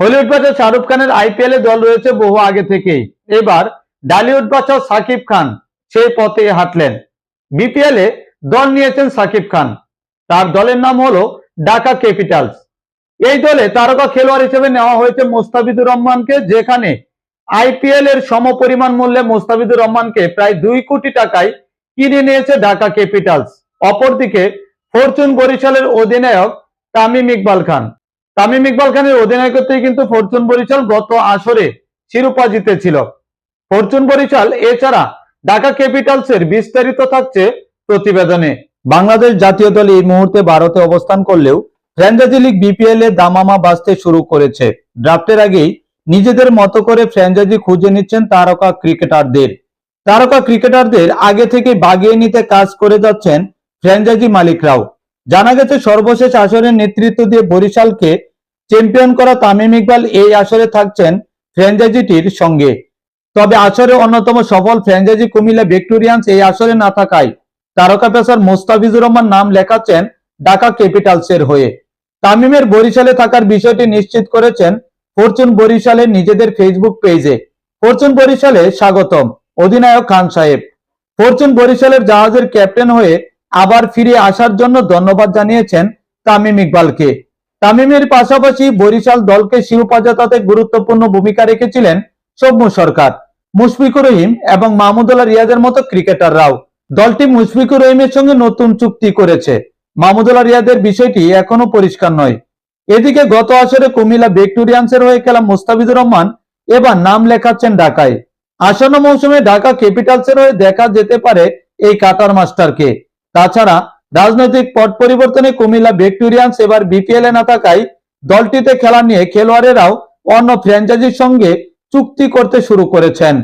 Hollywood বাদশা শাহরুখ খানের IPL এ দল রয়েছে বহু আগে থেকেই। এবার ডালিউড বাদশা সাকিব খান সেই পথে হাঁটলেন। বিপিএল এ দল নিয়েছেন সাকিব খান। তার দলের নাম হলো ঢাকা ক্যাপিটালস। এই দলে তারকা খেলোয়াড় হিসেবে নেওয়া হয়েছে মোস্তাফিজুর রহমানকে, যেখানে আইপিএল এর সমপরিমাণ মূল্যে মোস্তাফিজুর রহমানকে প্রায় দুই কোটি টাকায় কিনে নিয়েছে ঢাকা ক্যাপিটালস। অপরদিকে ফরচুন বরিশালের অধিনায়ক তামিম ইকবাল খান। তামিম ইকবাল খানের অধিনায়কত্বেই কিন্তু ফরচুন বরিশাল গত আসরে শিরোপা জিতেছিল। ফরচুন বরিশাল এছাড়া ঢাকা ক্যাপিটালস এর বিস্তারিত থাকছে প্রতিবেদনে। বাংলাদেশ জাতীয় দল এই মুহূর্তে ভারতে অবস্থান করলেও ফ্র্যাঞ্চাইজি লিগ বিপিএল এ দামামা বাঁচতে শুরু করেছে। ড্রাফটের আগেই নিজেদের মতো করে ফ্র্যাঞ্চাইজি খুঁজে নিচ্ছেন তারকা ক্রিকেটারদের। তারকা ক্রিকেটারদের আগে থেকে বাগিয়ে নিতে কাজ করে যাচ্ছেন ফ্র্যাঞ্চাইজি মালিকরাও। জানা গেছে, সর্বশেষ আসরের নেতৃত্ব দিয়ে বরিশালকে চ্যাম্পিয়ন করা তামিম ইকবাল এই আসরে থাকছেন ফ্র্যাঞ্চাইজিটির সঙ্গে। তবে আসরে অন্যতম সফল ফ্র্যাঞ্চাইজি কুমিল্লা ভিক্টোরিয়ান্স এই আসরে না থাকায় তারকা পেসার মোস্তাফিজুর রহমান নাম লেখাচ্ছেন ঢাকা ক্যাপিটালসের হয়ে। তামিমের বরিশালে থাকার বিষয়টি নিশ্চিত করেছেন ফরচুন বরিশালের নিজেদের ফেসবুক পেজে। ফরচুন বরিশালে স্বাগতম। অধিনায়ক খান সাহেব। ফরচুন বরিশালের জাহাজের ক্যাপ্টেন হয়ে আবার ফিরে আসার জন্য ধন্যবাদ জানিয়েছেন তামিম ইকবালকে। তামিমের পাশাপাশি বরিশাল দলকে শিরোপা জেতাতে গুরুত্বপূর্ণ ভূমিকা রেখেছিলেন সৌম্য সরকার, মুশফিকুর রহিম এবং মাহমুদুল্লাহ রিয়াজের মতো ক্রিকেটাররাও। দলটি মুশফিকুর রহিমের সঙ্গে নতুন চুক্তি করেছে। মাহমুদুল্লাহ রিয়াদের বিষয়টি এখনও পরিষ্কার নয়। এদিকে গত আসরে কুমিল্লা ভিক্টোরিয়ান্সের হয়ে খেলা মুস্তাফিজুর রহমান এবার নাম লেখাচ্ছেন ঢাকায়। আসন্ন মৌসুমে ঢাকা ক্যাপিটালসের হয়ে দেখা যেতে পারে এই কাতার মাস্টারকে। তাছাড়া রাজনৈতিক পট পরিবর্তনে কুমিল্লা ভিক্টোরিয়ান্স এবার বিপিএল এ না থাকায় দলটিতে খেলা নিয়ে খেলোয়াড়েরাও অন্য ফ্র্যাঞ্চাইজির সঙ্গে চুক্তি করতে শুরু করেছেন।